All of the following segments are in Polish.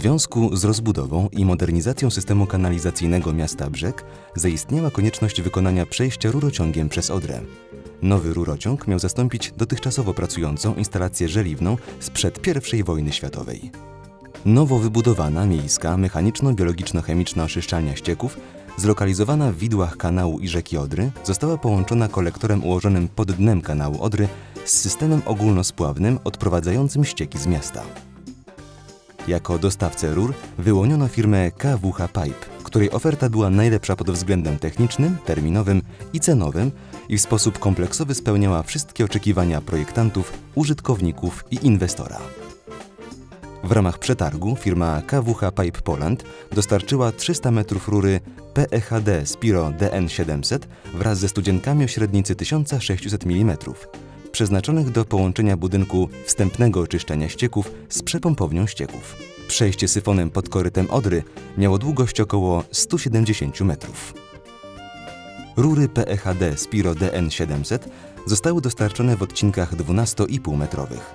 związku z rozbudową i modernizacją systemu kanalizacyjnego miasta Brzeg zaistniała konieczność wykonania przejścia rurociągiem przez Odrę. Nowy rurociąg miał zastąpić dotychczasowo pracującą instalację żeliwną sprzed I wojny światowej. Nowo wybudowana miejska mechaniczno-biologiczno-chemiczna oczyszczalnia ścieków, zlokalizowana w widłach kanału i rzeki Odry, została połączona kolektorem ułożonym pod dnem kanału Odry z systemem ogólnospławnym odprowadzającym ścieki z miasta. Jako dostawcę rur wyłoniono firmę KWH Pipe, której oferta była najlepsza pod względem technicznym, terminowym i cenowym i w sposób kompleksowy spełniała wszystkie oczekiwania projektantów, użytkowników i inwestora. W ramach przetargu firma KWH Pipe Poland dostarczyła 300 metrów rury PEHD Spiro DN700 wraz ze studzienkami o średnicy 1600 mm, przeznaczonych do połączenia budynku wstępnego oczyszczenia ścieków z przepompownią ścieków. Przejście syfonem pod korytem Odry miało długość około 170 metrów. Rury PEHD Spiro DN700 zostały dostarczone w odcinkach 12,5 metrowych.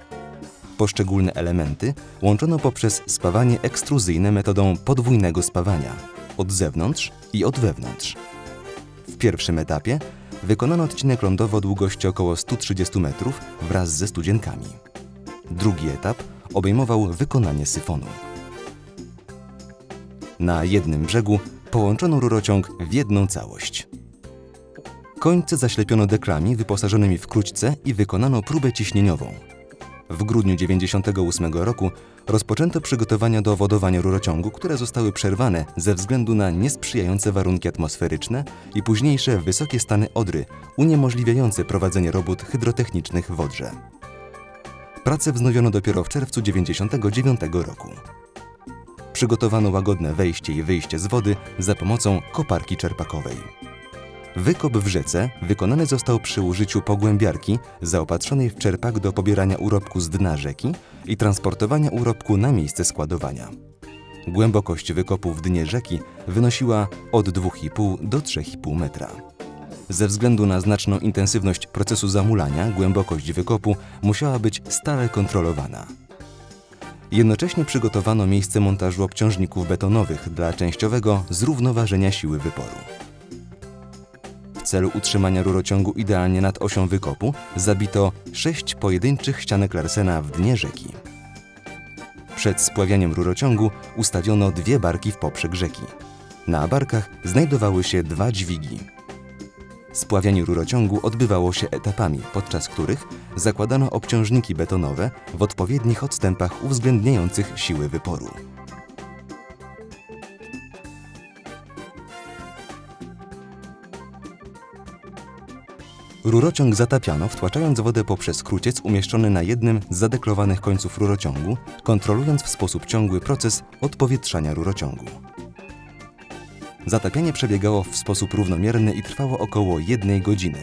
Poszczególne elementy łączono poprzez spawanie ekstruzyjne metodą podwójnego spawania od zewnątrz i od wewnątrz. W pierwszym etapie wykonano odcinek lądowy o długości około 130 metrów wraz ze studzienkami. Drugi etap obejmował wykonanie syfonu. Na jednym brzegu połączono rurociąg w jedną całość. Końce zaślepiono deklami wyposażonymi w króćce i wykonano próbę ciśnieniową. W grudniu 1998 roku rozpoczęto przygotowania do wodowania rurociągu, które zostały przerwane ze względu na niesprzyjające warunki atmosferyczne i późniejsze wysokie stany Odry, uniemożliwiające prowadzenie robót hydrotechnicznych w Odrze. Pracę wznowiono dopiero w czerwcu 1999 roku. Przygotowano łagodne wejście i wyjście z wody za pomocą koparki czerpakowej. Wykop w rzece wykonany został przy użyciu pogłębiarki zaopatrzonej w czerpak do pobierania urobku z dna rzeki i transportowania urobku na miejsce składowania. Głębokość wykopu w dnie rzeki wynosiła od 2,5 do 3,5 metra. Ze względu na znaczną intensywność procesu zamulania, głębokość wykopu musiała być stale kontrolowana. Jednocześnie przygotowano miejsce montażu obciążników betonowych dla częściowego zrównoważenia siły wyporu. Celu utrzymania rurociągu idealnie nad osią wykopu zabito sześć pojedynczych ścianek Larsena w dnie rzeki. Przed spławianiem rurociągu ustawiono dwie barki w poprzek rzeki. Na barkach znajdowały się dwa dźwigi. Spławianie rurociągu odbywało się etapami, podczas których zakładano obciążniki betonowe w odpowiednich odstępach uwzględniających siły wyporu. Rurociąg zatapiano, wtłaczając wodę poprzez kruciec umieszczony na jednym z zadeklowanych końców rurociągu, kontrolując w sposób ciągły proces odpowietrzania rurociągu. Zatapianie przebiegało w sposób równomierny i trwało około jednej godziny.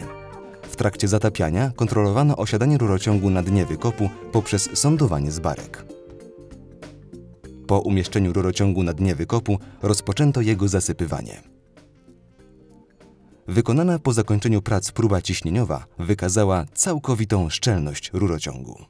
W trakcie zatapiania kontrolowano osiadanie rurociągu na dnie wykopu poprzez sądowanie z barek. Po umieszczeniu rurociągu na dnie wykopu rozpoczęto jego zasypywanie. Wykonana po zakończeniu prac próba ciśnieniowa wykazała całkowitą szczelność rurociągu.